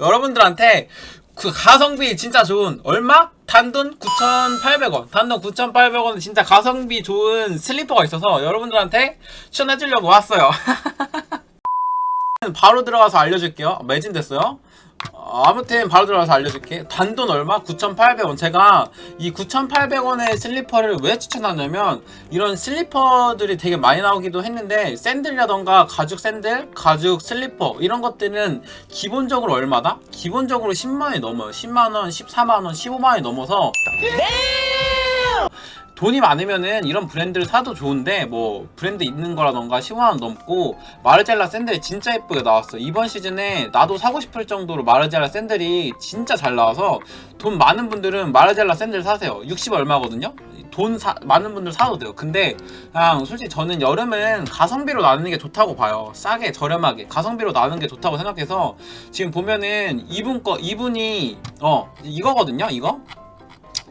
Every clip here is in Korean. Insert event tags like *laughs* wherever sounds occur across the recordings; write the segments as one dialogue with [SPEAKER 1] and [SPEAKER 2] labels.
[SPEAKER 1] 여러분들한테 그 가성비 진짜 좋은 얼마? 단돈 9,800원. 단돈 9,800원 진짜 가성비 좋은 슬리퍼가 있어서 여러분들한테 추천해 주려고 왔어요. *laughs* 바로 들어가서 알려줄게요. 매진됐어요. 어, 아무튼 바로 들어가서 알려줄게. 단돈 얼마? 9,800원. 제가 이 9,800원의 슬리퍼를 왜 추천하냐면 이런 슬리퍼들이 되게 많이 나오기도 했는데 샌들이라던가 가죽 샌들, 가죽 슬리퍼 이런 것들은 기본적으로 얼마다? 기본적으로 10만 원이 넘어요. 10만 원, 14만 원, 15만 원이 넘어서 돈이 많으면은 이런 브랜드를 사도 좋은데 뭐 브랜드 있는 거라던가 15만원 넘고 마르젤라 샌들이 진짜 예쁘게 나왔어. 이번 시즌에 나도 사고 싶을 정도로 마르젤라 샌들이 진짜 잘 나와서 돈 많은 분들은 마르젤라 샌들 사세요. 60 얼마거든요? 돈 사, 많은 분들 사도 돼요. 근데 그냥 솔직히 저는 여름은 가성비로 나누는 게 좋다고 봐요. 싸게 저렴하게 가성비로 나누는 게 좋다고 생각해서 지금 보면은 이분 거 이분이 어 이거거든요 이거?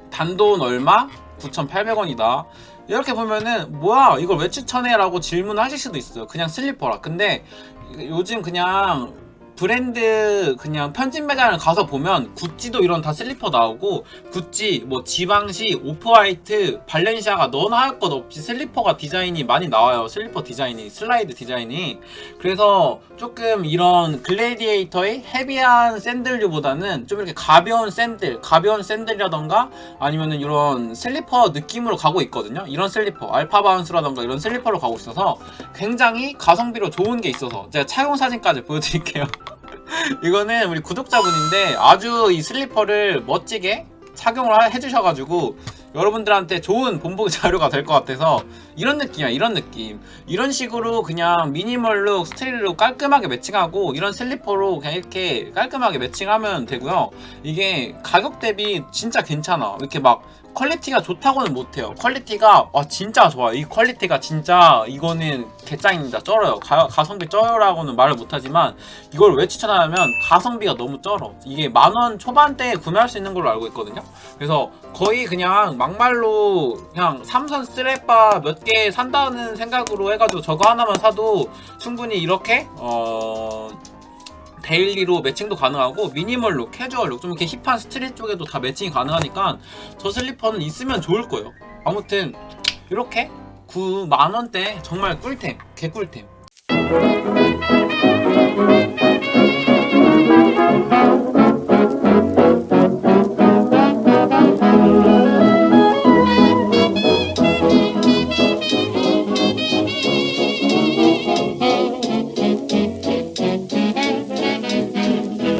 [SPEAKER 1] 단돈 얼마? 9,800원이다. 이렇게 보면은 뭐야 이걸 왜 추천해 라고 질문을 하실 수도 있어요. 그냥 슬리퍼라. 근데 요즘 그냥 브랜드 그냥 편집 매장을 가서 보면 구찌도 이런 다 슬리퍼 나오고 구찌 뭐 지방시 오프화이트 발렌시아가 너나 할 것 없이 슬리퍼가 디자인이 많이 나와요. 슬리퍼 디자인이 슬라이드 디자인이. 그래서 조금 이런 글래디에이터의 헤비한 샌들류보다는 좀 이렇게 가벼운 샌들 가벼운 샌들이라던가 아니면은 이런 슬리퍼 느낌으로 가고 있거든요. 이런 슬리퍼 알파 바운스라던가 이런 슬리퍼로 가고 있어서 굉장히 가성비로 좋은 게 있어서 제가 착용 사진까지 보여드릴게요 *laughs* *laughs* 이거는 우리 구독자분인데 아주 이 슬리퍼를 멋지게 착용을 하- 해주셔가지고 여러분들한테 좋은 본보기 *laughs* 자료가 될 것 같아서 이런 느낌이야 이런 느낌. 이런 식으로 그냥 미니멀룩 스트릿룩 깔끔하게 매칭하고 이런 슬리퍼로 그냥 이렇게 깔끔하게 매칭하면 되고요. 이게 가격 대비 진짜 괜찮아. 이렇게 막 퀄리티가 좋다고는 못해요. 퀄리티가 와 진짜 좋아 이 퀄리티가 진짜 이거는 개짱입니다. 쩔어요. 가, 가성비 쩔어라고는 말을 못하지만 이걸 왜 추천하냐면 가성비가 너무 쩔어. 이게 만원 초반대에 구매할 수 있는 걸로 알고 있거든요. 그래서 거의 그냥 막말로 그냥 삼선 스트랩바 몇개 산다는 생각으로 해가지고 저거 하나만 사도 충분히 이렇게 어 데일리로 매칭도 가능하고 미니멀룩, 캐주얼룩 좀 이렇게 힙한 스트릿 쪽에도 다 매칭이 가능하니까 저 슬리퍼는 있으면 좋을 거예요. 아무튼 이렇게 9만 원대 정말 꿀템, 개꿀템.